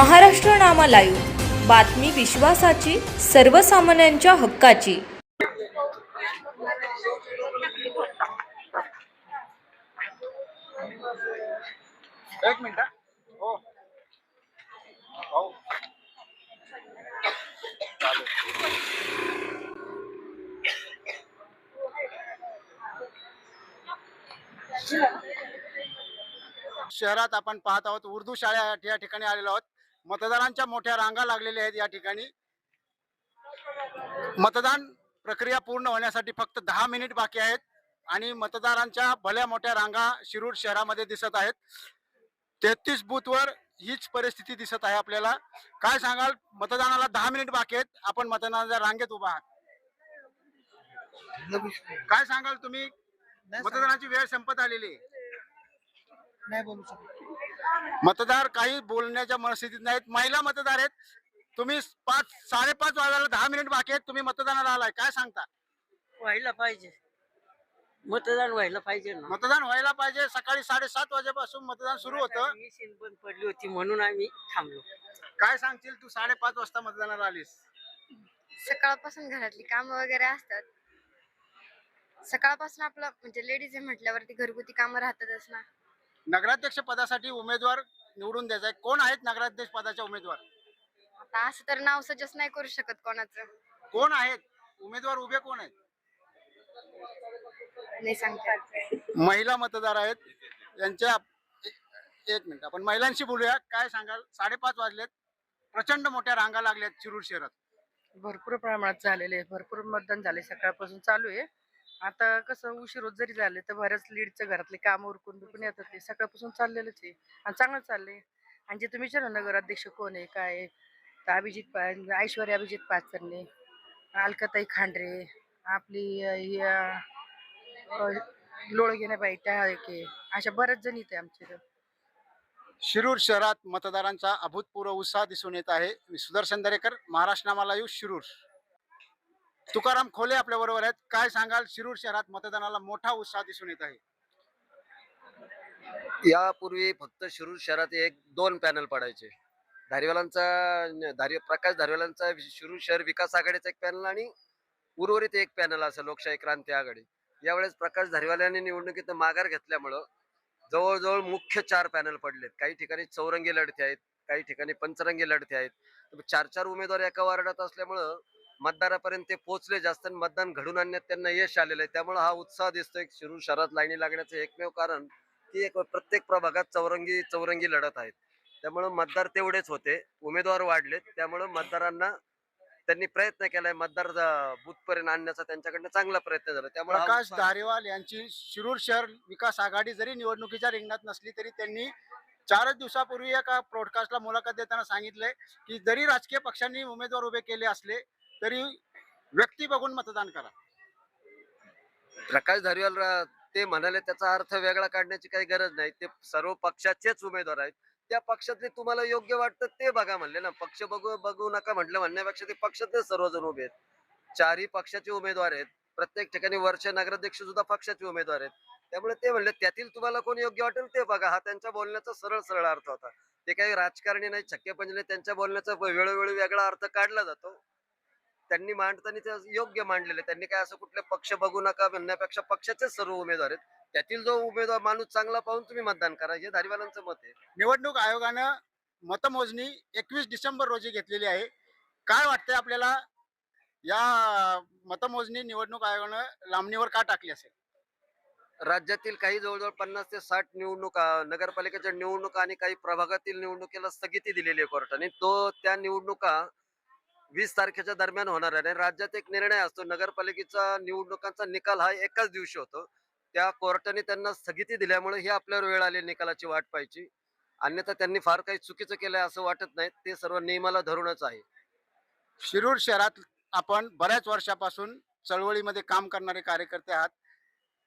Maharashtra Nama live. बातमी विश्वासाची सर्वसामान्यांच्या हक्काची. एक मिनिट हो. हो. शहरात आपण पाहत आहोत उर्दू शाळा या ठिकाणी आलेलो आहोत. मतदारांच्या मोठ्या रांगा लागलेल्या आहेत या ठिकाणी. मतदान प्रक्रिया पूर्ण होण्यासाठी फक्त दहा मिनिट बाकी आहेत आणि मतदारांच्या भल्या मोठ्या रांगा शिरूर शहरामध्ये दिसत आहेत. तेहतीस बूथवर हीच परिस्थिती दिसत आहे आपल्याला. काय सांगाल? मतदानाला दहा मिनिट बाकी आहेत. आपण मतदानाच्या रांगेत उभा आहात. काय सांगाल तुम्ही? मतदानाची वेळ संपत आलेली. नाही बोलू शकत. मतदार काही बोलण्याच्या मनस्थितीत नाहीत. महिला मतदार आहेत. तुम्ही पाच साडेपाच वाजायला दहा मिनिट बाकी आहेत. तुम्ही मतदानाला आलाय. काय सांगता? व्हायला पाहिजे. मतदान व्हायला पाहिजे ना. मतदान व्हायला पाहिजे. सकाळी साडेसात वाजेपासून मतदान सुरू होतं. बंद पडली होती म्हणून आम्ही थांबलो. काय सांगशील? तू साडेपाच वाजता मतदानाला आलीस. सकाळपासून घरातली कामं वगैरे असतात. सकाळपासून आपलं म्हणजे लेडीज आहे म्हटल्यावरती घरगुती कामं राहतातच ना. नगराध्यक्ष पदासाठी उमेदवार निवडून द्यायचा आहे. कोण आहेत नगराध्यक्ष पदाचे उमेदवार? आता असं तर नाव सजेस्ट नाही करू शकत कोणाचं. कोण आहेत? उमेदवार उभे कोण आहेत? नाही सांगता येत. महिला मतदार आहेत. यांच्या एक मिनिट आपण महिलांशी बोलूया. काय सांगाल? साडेपाच वाजलेत. प्रचंड मोठ्या रांगा लागल्यात शिरूर शहरात. भरपूर प्रमाणात झालेले आहे भरपूर मतदान झाले. सकाळपासून चालू आहे. आता कसं उशीर होत जरी झाले तर बऱ्याच लीडचं घरातले काम उरकून बिकून येतात ते. सकाळपासून चाललेलंच आहे आणि चांगलं चाललंय. आणि जे तुम्ही विचारा नगराध्यक्ष कोण आहे काय आहे, तर अभिजित पा ऐश्वर्या अभिजित पाचरणे अलकाताई खांडरे आपली अं, ही अं, लोळ घेण्याबाई त्या एक अशा बऱ्याच जणी इथे आमच्या इथं शिरूर शहरात मतदारांचा अभूतपूर्व उत्साह दिसून येत आहे. मी सुदर्शन दरेकर महाराष्ट्र नामाला येऊ शिरूर. तुकाराम खोले आपल्या बरोबर आहेत. काय सांगाल? शिरूर शहरात मतदानाला मोठा उत्साह दिसून येत आहे. यापूर्वी फक्त शिरूर शहरात एक दोन पॅनल पडायचे. धारीवालांचा धारी प्रकाश धारीवालांचा शिरूर शहर विकास आघाडीचा एक पॅनल आणि उर्वरित एक पॅनल असं लोकशाही क्रांती आघाडी. यावेळेस प्रकाश धारीवाल यांनी निवडणुकीत माघार घेतल्यामुळं जवळजवळ मुख्य चार पॅनल पडलेत. काही ठिकाणी चौरंगी लढती आहेत काही ठिकाणी पंचरंगी लढती आहेत. चार चार उमेदवार एका वार्डात असल्यामुळं मतदारापर्यंत ते पोहोचले जास्त आणि मतदान घडून आणण्यात त्यांना यश आलेलं आहे. त्यामुळे हा उत्साह दिसतोय. शिरूर शहरात लाईनी लागण्याचं एकमेव कारण की एक प्रत्येक प्रभागात चौरंगी चौरंगी लढत आहेत. त्यामुळं मतदार तेवढेच होते. उमेदवार वाढलेत. त्यामुळं मतदारांना त्यांनी प्रयत्न केलाय मतदार बूथ पर्यंत आणण्याचा. त्यांच्याकडनं चांगला प्रयत्न झाला. त्यामुळे प्रकाश धारीवाल यांची शिरूर शहर विकास आघाडी जरी निवडणुकीच्या रिंगणात नसली तरी त्यांनी चारच दिवसापूर्वी एका ब्रॉडकास्टला मुलाखत देताना सांगितलंय की जरी राजकीय पक्षांनी उमेदवार उभे केले असले तरी व्यक्ती बघून मतदान करा. प्रकाश धारीवाल ते म्हणाले त्याचा अर्थ वेगळा काढण्याची काही गरज नाही. ते सर्व पक्षाचेच उमेदवार आहेत. त्या पक्षातले तुम्हाला योग्य वाटतं ते बघा म्हणले ना. पक्ष बघू बघू नका म्हटलं म्हणण्यापेक्षा ते पक्षातले सर्वजण उभे आहेत. चारही पक्षाचे उमेदवार आहेत. प्रत्येक ठिकाणी वर्ष नगराध्यक्ष सुद्धा पक्षाचे उमेदवार आहेत. त्यामुळे ते म्हणले त्यातील तुम्हाला कोण योग्य वाटेल ते बघा. हा त्यांच्या बोलण्याचा सरळ सरळ अर्थ होता. ते काही राजकारणी नाही छक्के पंजले त्यांच्या बोलण्याचा वेळोवेळी वेगळा अर्थ काढला जातो. त्यांनी मांडताना ते योग्य मांडलेले त्यांनी काय असं कुठले पक्ष बघू नका म्हणण्यापेक्षा पक्षाचेच सर्व उमेदवार आहेत. त्यातील जो उमेदवार माणूस चांगला पाहून तुम्ही मतदान करा. हे धारीवालांचं मत आहे. निवडणूक आयोगानं मतमोजणी एकवीस डिसेंबर रोजी घेतलेली आहे. काय वाटतंय आपल्याला? या मतमोजणी निवडणूक आयोगानं लांबणीवर का टाकली असेल? राज्यातील काही जवळजवळ पन्नास ते साठ निवडणुका नगरपालिकेच्या निवडणुका आणि काही प्रभागातील निवडणुकीला स्थगिती दिलेली आहे कोर्टाने. तो त्या निवडणुका वीस तारखेच्या दरम्यान होणार आहे. आणि राज्यात एक निर्णय असतो नगरपालिकेचा निवडणुकांचा निकाल हा एकाच दिवशी होतो. त्या कोर्टाने त्यांना स्थगिती दिल्यामुळे ही आपल्यावर वेळ आली निकालाची वाट पाहिजे अन्यथा त्यांनी फार काही चुकीचं केलंय असं वाटत नाही. ते सर्व नियमाला धरूनच आहे. शिरूर शहरात आपण बऱ्याच वर्षापासून चळवळीमध्ये काम करणारे कार्यकर्ते आहात.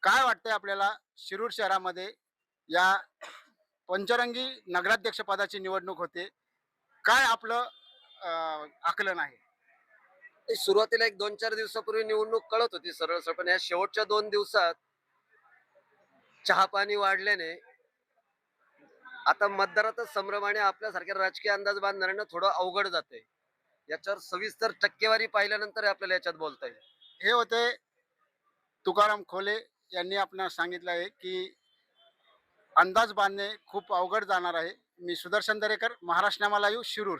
काय वाटतंय आपल्याला शिरूर शहरामध्ये? या पंचरंगी नगराध्यक्ष पदाची निवडणूक होते. काय आपलं आकलन आहे सुरुवातीला एक दोन चार दिवसापूर्वी निवडणूक कळत होती सरळ सरळ पण या शेवटच्या दोन दिवसात चहा पाणी वाढल्याने आता मतदारातच संभ्रमाने आपल्यासारख्या राजकीय अंदाज बांधणाऱ्यांना थोडं अवघड जाते याच्यावर सविस्तर टक्केवारी पाहिल्यानंतर आपल्याला याच्यात बोलता येईल. हे होते तुकाराम खोले यांनी आपणास सांगितलं आहे की अंदाज बांधणे खूप अवघड जाणार आहे. मी सुदर्शन दरेकर महाराष्ट्र लाईव्ह शिरूर.